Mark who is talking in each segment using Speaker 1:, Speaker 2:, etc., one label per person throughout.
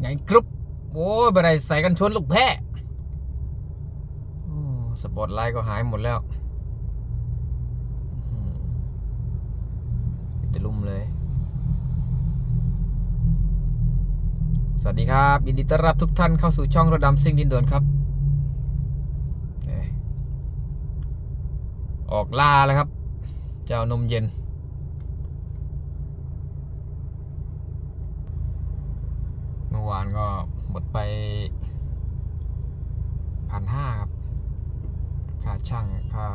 Speaker 1: ไงกรุ๊ปโอ้ยบันไดใส่กันชนลูกแพ้สปอตไลท์ก็หายหมดแล้วอิจะลุ่มเลย สวัสดีครับยินดีต้อนรับทุกท่านเข้าสู่ช่องระดำซิ่งดินด่วนครับ ออกล่าแล้วครับ เจ้านมเย็น เมื่อวานก็หม ดไปพันห้าครับ ค่าช่างค่า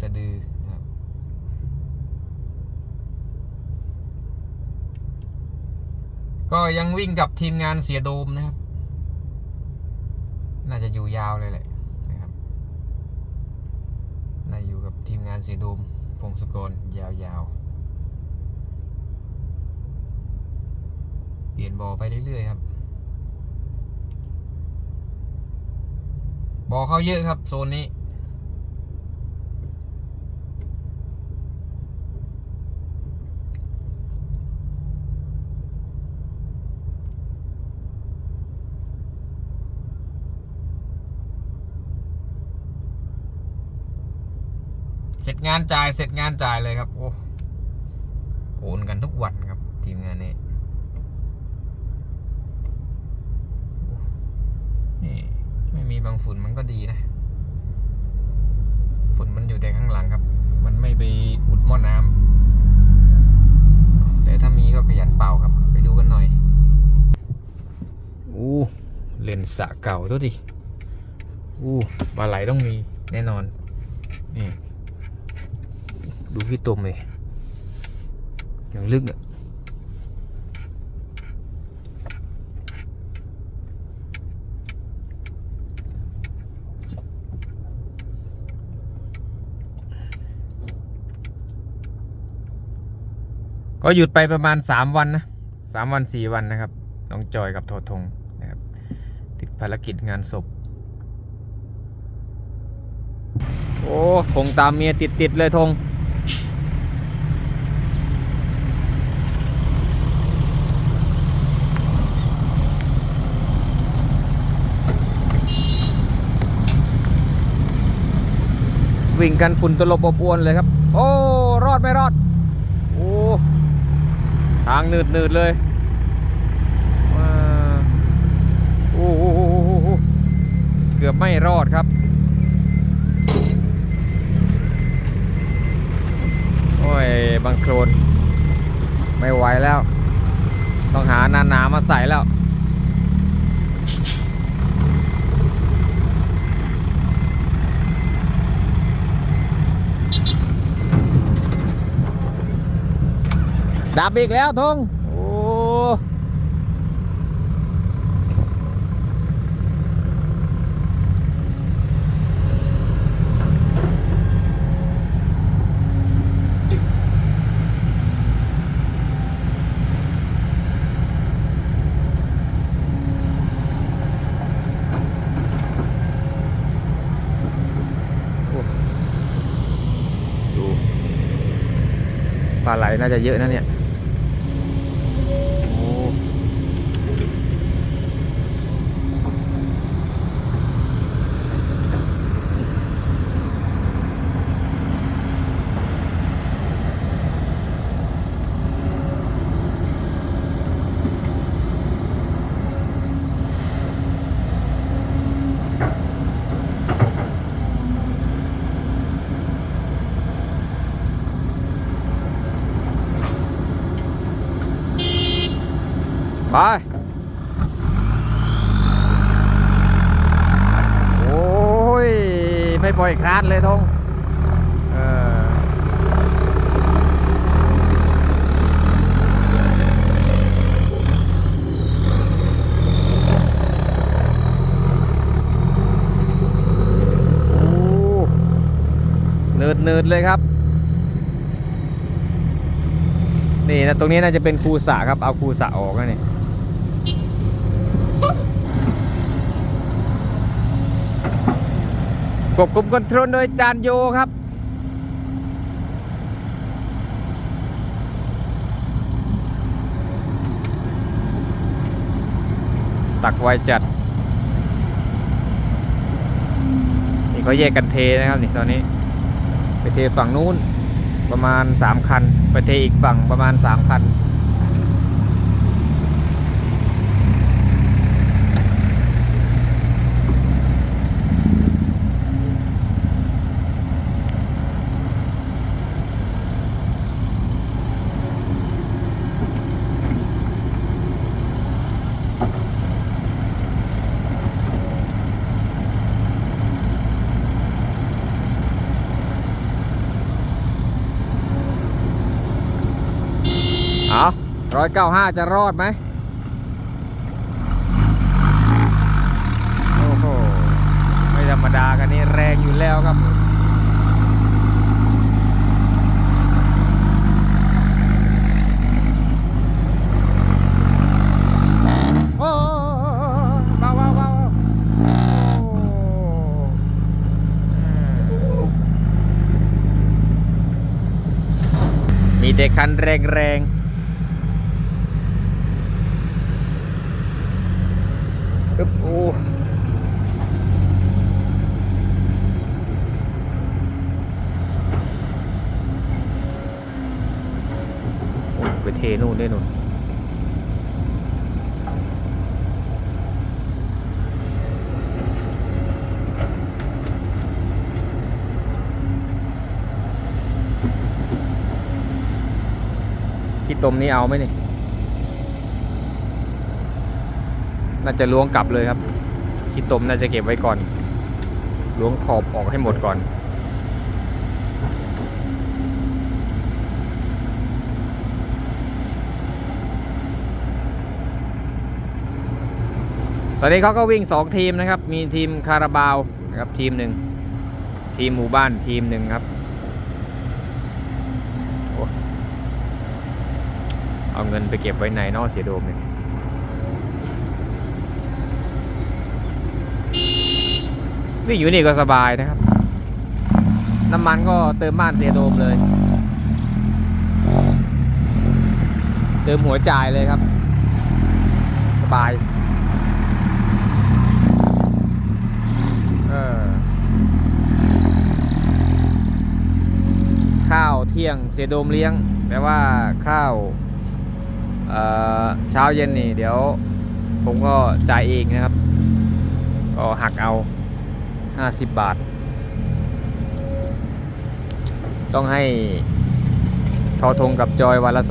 Speaker 1: สะดือนะครับก็ยังวิ่งกับทีมงานเสียโดมนะครับ น่าจะอยู่ยาวเลยแหละนะครับ น่าอยู่กับทีมงานเสียโดมพงศกรยาวๆ เปลี่ยนบอไปเรื่อยๆครับบ่อเขาเยอะครับโซนนี้เสร็จงานจ่ายเสร็จงานจ่ายเลยครับ โอ้โอนกันทุกวันครับ ทีมงานนี้โอ้ นี่ไม่มีบางฝุ่นมันก็ดีนะ ฝุ่นมันอยู่แต่ข้างหลังครับ มันไม่ไปอุดหม้อน้ำแต่ถ้ามีก็ขยันเป่าครับ ไปดูกันหน่อยอู้เลนสระเก่าตัวดิอู้ปลาไหลต้องมีแน่นอน นี่ ดูพี่ตุ่มเลยอย่างลึกอะ ก็หยุดไปประมาณสามวันนะสามวันสี่วันนะครับ น้องจอยกับโททงนะครับ ติดภารกิจงานศพ โอ้ทงตามเมียติดติดเลยทงวิ่งกันฝุ่นตลบอบอวนเลยครับ โอ้ รอดไม่รอดางหนืดหนืดๆเลยว้าโอ้โหเกือบไม่รอดครับ โอ้ยบางโครนไม่ไหวแล้ว ต้องหาหนาหนามาใส่แล้ว ดับอีกแล้วทงโอ้ดูปลาไหลน่าจะเยอะนะเนี่ย โอ้ไป โอ้ย ไม่ ปล่อยคลาดเลยทงเออเนิดเนิดๆเลยครับ นี่นะตรงนี้น่าจะเป็นคูสะครับ เอาคูสะออกแล้วนี่ คว บคุมคอนโทรลโดยจานโยครับ ตักไวจัด นี่เขาแยกกันเทนะครับนี่ตอนนี้ ไปเทฝั่งนู้นประมาณ 3 คัน ไปเทอีกฝั่งประมาณ 3 คัน เอา ร้อยเก้าห้าจะรอดไหมโอ้โห ไม่ธรรมดากันนี่แรงอยู่แล้วครับโอ้เบาเบาเบาโอ้มีแต่คันแรงแรงๆ บโอ้ไปเทนู่นได้นู่นขี้ตมนี้เอาไหมนี่ น่าจะล้วงกลับเลยครับขี้ตมน่าจะเก็บไว้ก่อนล้วงขอบออกให้หมดก่อน ตอนนี้เขาก็วิ่ง 2 ทีมนะครับ มีทีมคาราบาวนะครับทีมหนึ่งทีมหมู่บ้านทีมหนึ่งครับเอาเงินไปเก็บไว้ในนอกเสียโดมเนี่ย วิ่งอยู่นี่ก็สบายนะครับ น้ำมันก็เติมบ้านเสียโดมเลย เติมหัวจ่ายเลยครับ สบาย เออ ข้าวเที่ยงเสียโดมเลี้ยง แต่ว่าข้าวเอ่อเช้าเย็นนี่เดี๋ยว ผมก็จ่ายเองนะครับ ก็หักเอา 50 บาท ต้องให้ทอทงกับจอยวันละ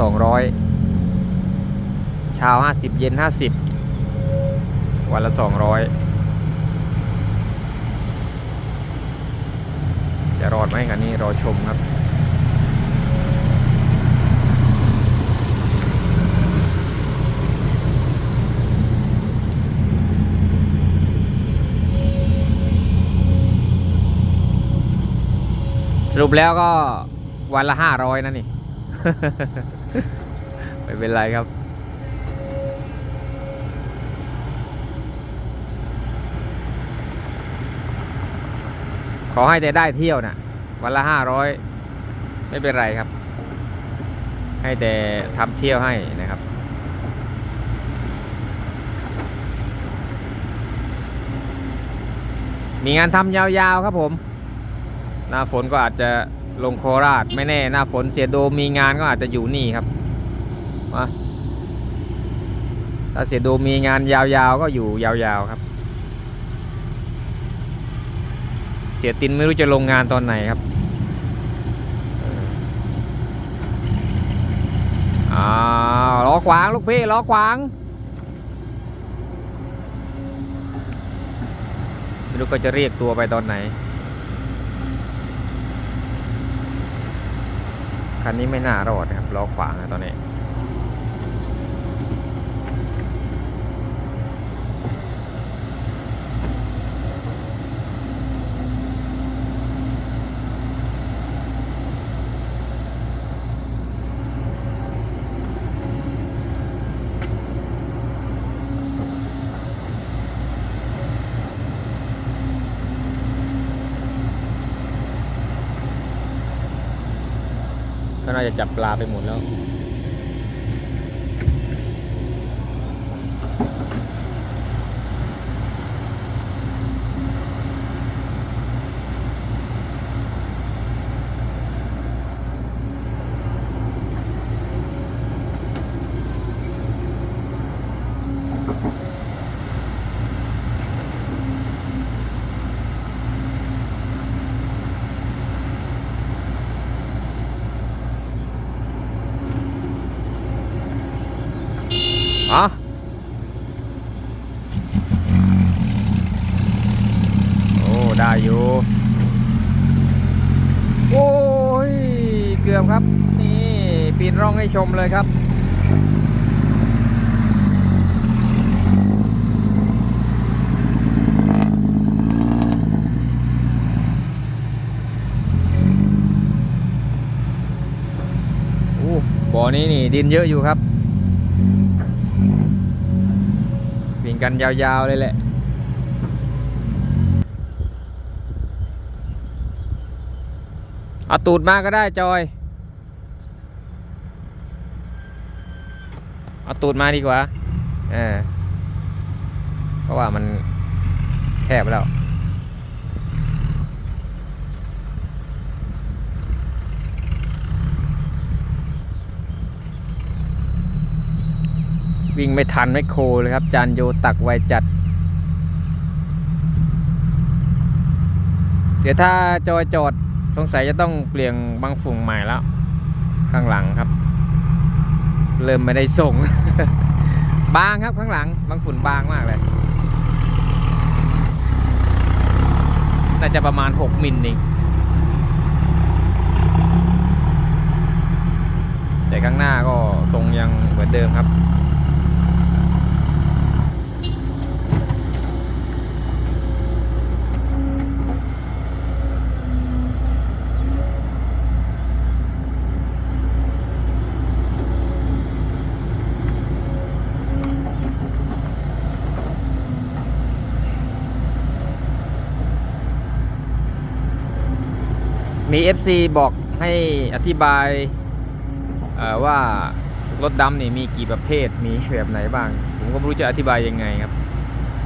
Speaker 1: 200 เช้า 50 เย็น 50 วันละ 200 จะรอดไหมคันนี้รอชมครับ สรุปแล้วก็วันละห้าร้อยนั่นนี่ ไม่เป็นไรครับ ขอให้แต่ได้เที่ยวนะวันละห้าร้อยไม่เป็นไรครับ ให้แต่ทำเที่ยวให้นะครับมีงานทำยาวๆครับผม หน้าฝนก็อาจจะลงโคราชไม่แน่ หน้าฝนเสียโดมีงานก็อาจจะอยู่นี่ครับมาถ้าเสียโดมีงานยาวๆก็อยู่ยาวๆครับ เสียตินไม่รู้จะลงงานตอนไหนครับอออ้าล้อขวางลูกพี่ล้อขวางไม่รู้ก็จะเรียกตัวไปตอนไหน คันนี้ไม่น่ารอดนะครับล้อขวางนะตอนนี้ น่าจะจับปลาไปหมดแล้ว อ อ๋อโอ้ ได้อยู่ โอ้ย เกือบครับ นี่ปีนร่องให้ชมเลยครับโอ้บ่อนี้นี่ดินเยอะอยู่ครับวิ่งกันยาวๆเลยแหละเอาตูดมาก็ได้จอย เอา ตูดมาดีกว่าเออเพราะว่ามันแคบแล้ววิ่งไม่ทันไม่โคเลยครับ จานโยตักไวจัด เดี๋ยวถ้าจอยจอดสงสัยจะต้องเปลี่ยนบางฝุ่งใหม่แล้ว ข้างหลังครับ เริ่มไม่ได้ส่ง บางครับข้างหลัง บางฝุ่นบางมากเลย น่าจะประมาณ 6 มิลเองแต่ข้างหน้าก็ทรงยังเหมือนเดิมครับ FC บอกให้อธิบายว่ารถดำนี่มีกี่ประเภทมีแบบไหนบ้าง ผมก็ไม่รู้จะอธิบายยังไงครับ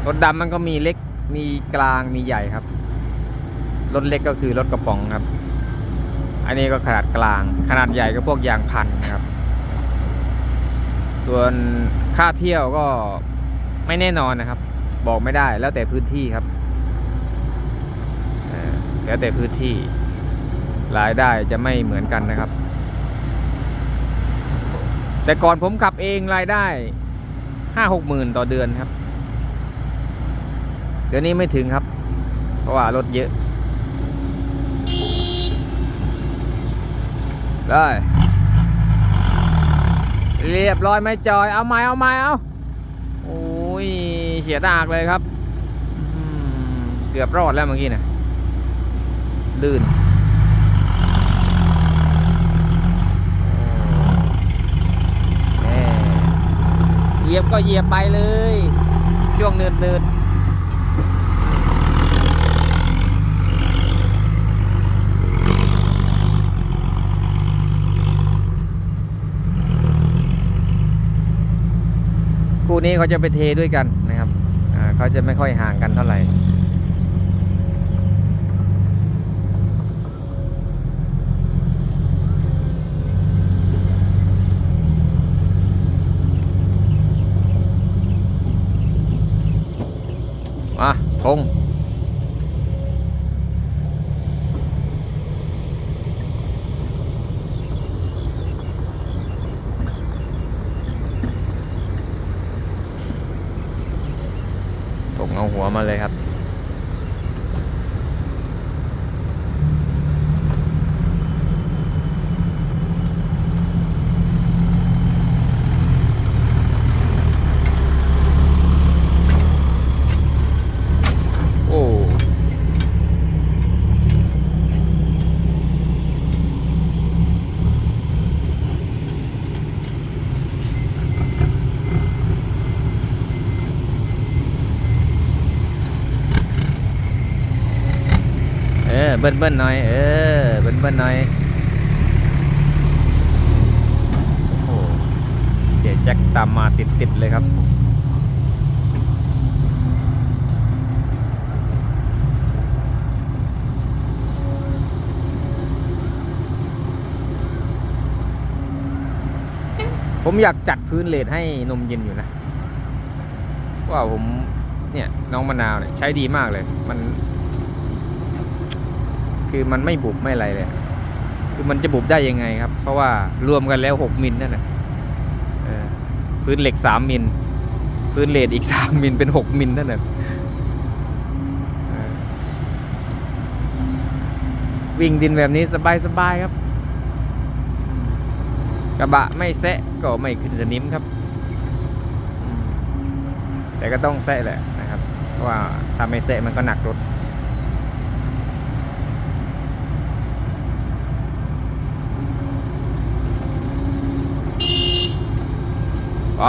Speaker 1: รถดำมันก็มีเล็กมีกลางมีใหญ่ครับ รถเล็กก็คือรถกระป๋องครับ อันนี้ก็ขนาดกลาง ขนาดใหญ่ก็พวกยางพันนะครับ ส่วนค่าเที่ยวก็ไม่แน่นอนนะครับ บอกไม่ได้แล้วแต่พื้นที่ครับแล้วแต่พื้นที่ รายได้จะไม่เหมือนกันนะครับ แต่ก่อนผมขับเองรายได้ห้าหกหมื่นต่อเดือนครับ เดี๋ยวนี้ไม่ถึงครับ เพราะว่ารถเยอะได้เรียบร้อยไหมจอย เอาไม้เอาไม้เอาโอ้ยเสียดากเลยครับ เกือบรอดแล้วเมื่อกี้นะลื่น แหม่ เหยียบก็เหยียบไปเลย ช่วงเนืดเนืดคู่นี้เขาจะไปเทด้วยกันนะครับเขาจะไม่ค่อยห่างกันเท่าไหร่ มาทงถงเอาหัวมาเลยครับ โอ้ เออ เบิ้ลเบิ้ลหน่อยเออเบิ้ลเบิ้ลหน่อยโอ้โหเสียแจ็คตามมาติดติดๆเลยครับผมอยากจัดพื้นเลดให้นมเย็นอยู่นะว่าผมเนี่ยน้องมะนาวเนี่ยใช้ดีมากเลย มัน คือมันไม่บุบไม่อะไรเลย คือมันจะบุบได้ยังไงครับ เพราะว่ารวมกันแล้วหกมิลนั่นแหละพื้นเหล็กสามมิล พื้นเลดอีกสามมิล เป็นหกมิลนั่นแหละวิ่งดินแบบนี้สบายสบายๆครับ กระบะไม่แซะก็ไม่ขึ้นสนิมครับ แต่ก็ต้องแซะแหละนะครับ เพราะว่าถ้าไม่แซะมันก็หนักรถ ไป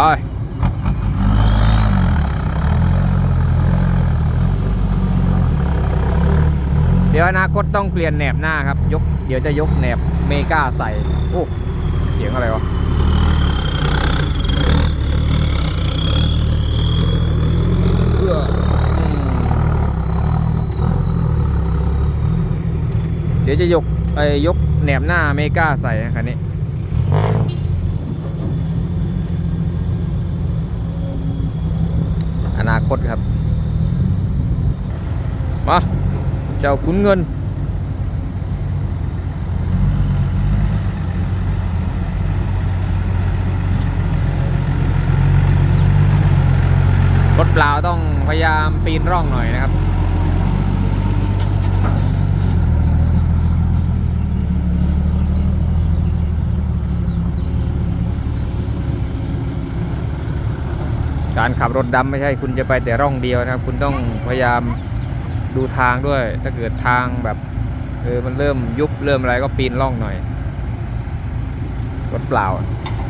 Speaker 1: เดี๋ยวอนาคตต้องเปลี่ยนแหนบหน้าครับยกเดี๋ยวจะยกแหนบเมกาใส่โอ้เสียงอะไรวะเดี๋ยวจะยกไอ้ยกแหนบหน้าเมกาใส่คันนี้ นาคตครับ มา เจ้าขุนเงิน รถเปล่าต้องพยายามปีนร่องหน่อยนะครับ การขับรถดำไม่ใช่คุณจะไปแต่ร่องเดียวนะครับ คุณต้องพยายามดูทางด้วย ถ้าเกิดทางแบบเออมันเริ่มยุบเริ่มอะไรก็ปีนร่องหน่อยรถเปล่า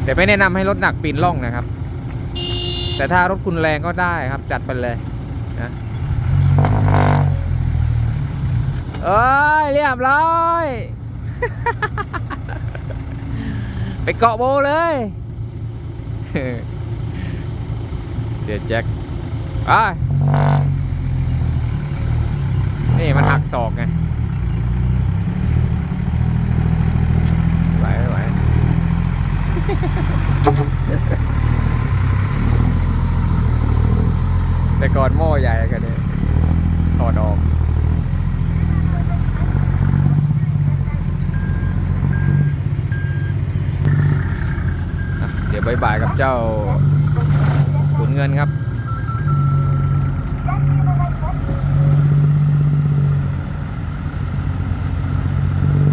Speaker 1: แต่ไม่แนะนำให้รถหนักปีนร่องนะครับ แต่ถ้ารถคุณแรงก็ได้ครับ จัดไปเลยนะเอ้ยเรียบร้อยไปเกาะโบเลย เสียแจ็คไปนี่มันหักศอกไงไหวไม่ไหวแต่ก่อนหม้อใหญ่กันเลยถอดออกเดี๋ยวบายบายกับเจ้า เงินครับ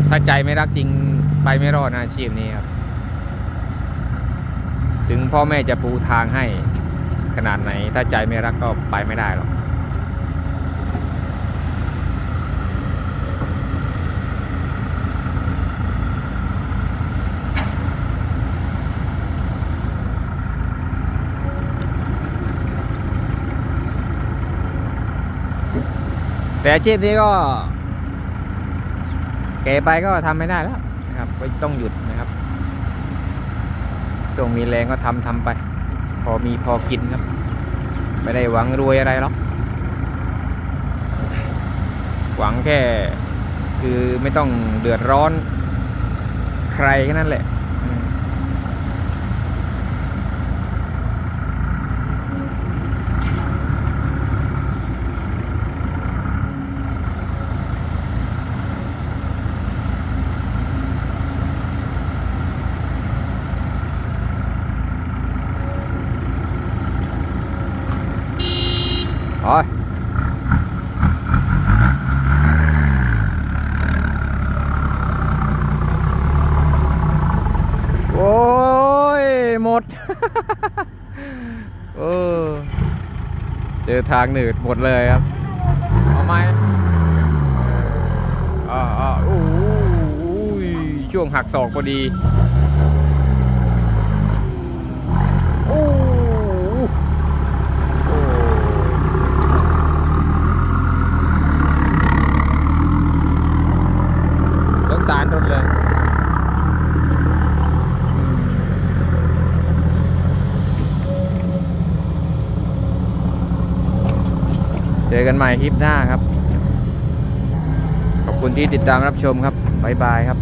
Speaker 1: ถ้าใจไม่รักจริงไปไม่รอดอาชีพนี้ครับ ถึงพ่อแม่จะปูทางให้ขนาดไหน ถ้าใจไม่รักก็ไปไม่ได้หรอก แต่อาชีพนี้ก็แก่ไปก็ทำไม่ได้แล้วนะครับก็ต้องหยุดนะครับส่งมีแรงก็ทำทำไป พอมีพอกินครับ ไม่ได้หวังรวยอะไรหรอกหวังแค่คือไม่ต้องเดือดร้อนใครแค่นั้นแหละอืมโอ้ยโอ้ย หมด เออเจอ ทางหนืดหมดเลยครับเอาไหมอ่าอ่าโอ้ยช่วงหักศอกพอดี โอ้โอ้สงสารรถเลย เจอ กันใหม่คลิปหน้าครับ ขอบคุณที่ติดตามรับชมครับ บ๊ายบายครับ